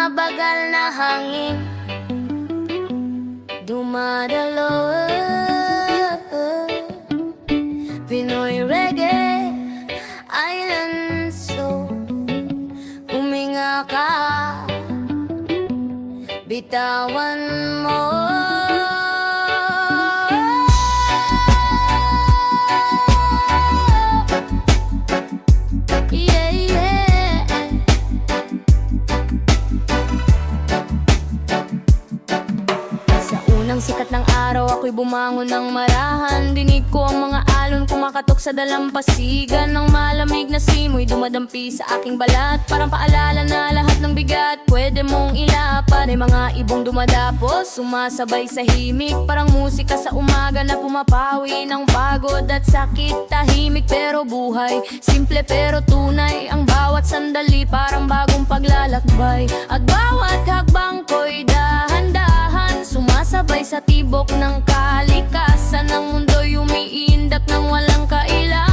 mabagal na hangin. Dumadalo. Pinoy Reggae Island Soul Huminga ka. Bitawan mo ako'y bumangon ng marahan. Dinig ko ang mga alon kumakatok sa dalampasigan. Ng malamig na simoy dumadampi sa aking balat. Parang paalala na lahat ng bigat pwede mong ilapat. May mga ibong dumadapos sumasabay sa himig Parang musika sa umaga na pumapawi ng pagod at sakit. Tahimik pero buhay, simple pero tunay. Ang bawat sandali parang bagong paglalakbay. At bawat hakbang ko'y dahan-dahan Sumasabay sa tibok ng kalikasan. Ng mundo'y umiindak ng walang kailangan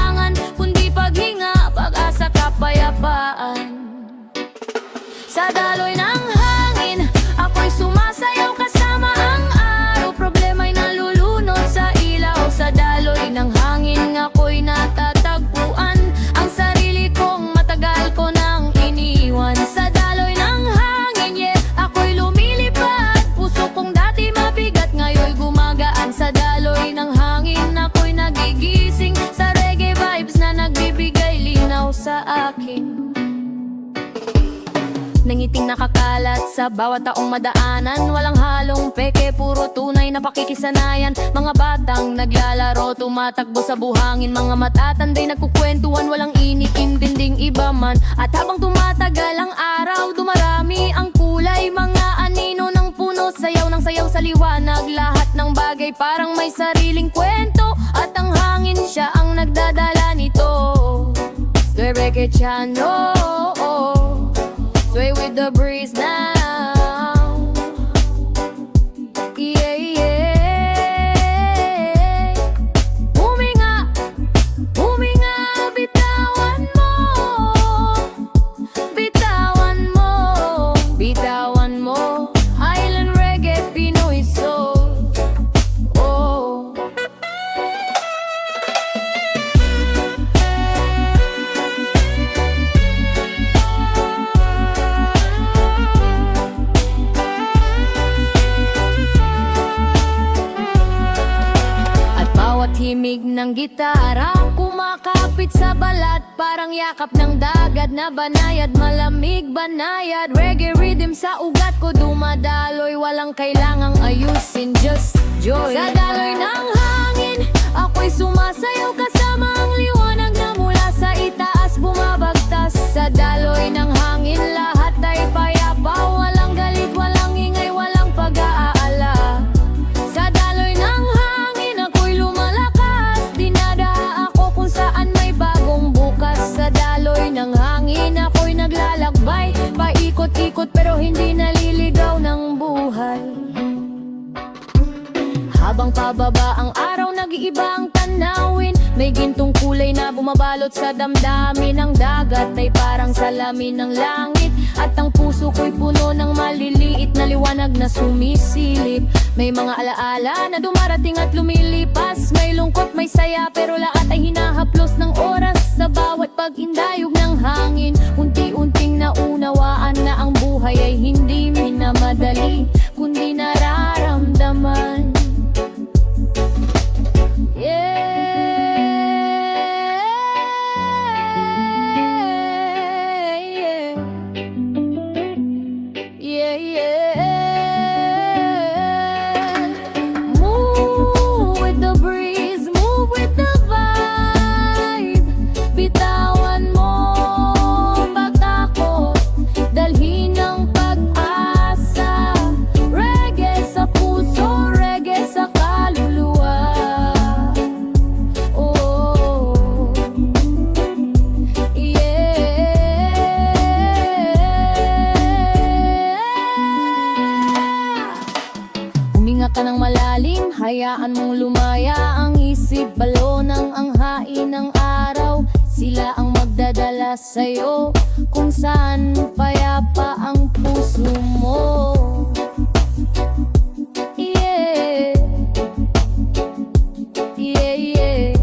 akin. Nangiting nakakalat sa bawat taong madaanan Walang halong peke, puro tunay na pakikisanayan. Mga batang naglalaro, tumatakbo sa buhangin. Mga matatanday nagkukwentuhan, walang inintinding iba man. At habang tumatagal ang araw, dumarami ang kulay. Mga anino ng puno, sayaw ng sayaw sa liwanag. Lahat ng bagay parang may sariling kwento At ang hangin siya ang nagdadala chake bawat himig ng gitara. Kumakapit sa balat Parang yakap ng dagat na banayad. Malamig banayad Reggae rhythm sa ugat ko. Dumadaloy Walang kailangang ayusin. Just joy Sa daloy ng hangin Ako'y sumasayaw kasama ang liwanag Paikot-ikot pero hindi naliligaw ng buhay. Habang pababa ang araw, nag-iiba ang tanawin. May gintong kulay na bumabalot sa damdamin. Ang dagat ay parang salamin ng langit. At ang puso ko'y puno ng maliliit na liwanag na sumisilip. May mga alaala na dumarating at lumilipas. May lungkot, may saya, pero lahat ay hinahaplos ng oras Sila ang magdadala sa'yo Kung saan payapa ang puso mo. Yeah. Yeah, yeah.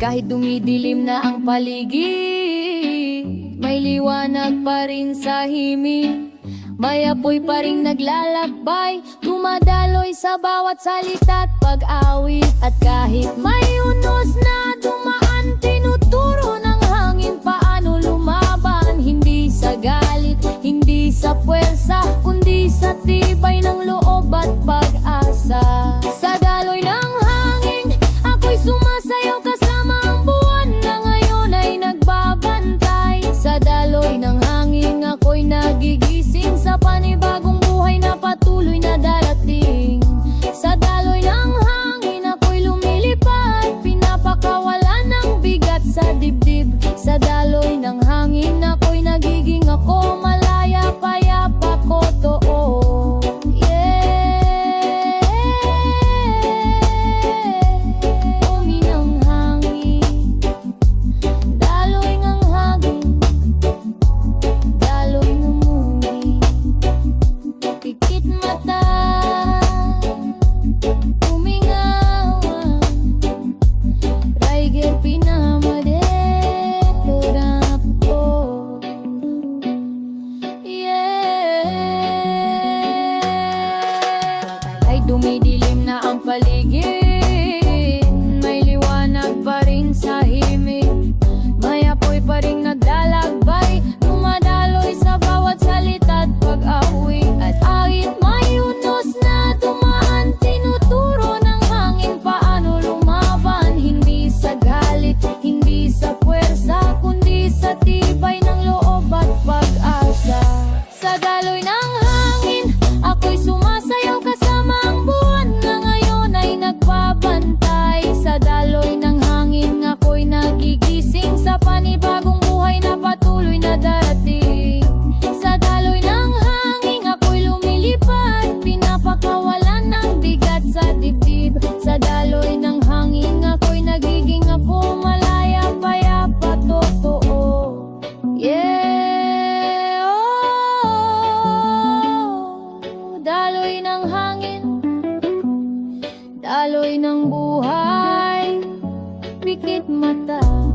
Kahit dumidilim na ang paligid May liwanag pa rin sa himig. May apoy pa rin naglalakbay. Tumadaloy sa bawat salita't pag-awit At kahit may unos na dumaan Tinuturo ng hangin paano lumaban. Hindi sa galit, hindi sa puwersa Kundi sa tibay ng loob at pag-asa. madilim na ang paligid. ng buhay. Dikit mata.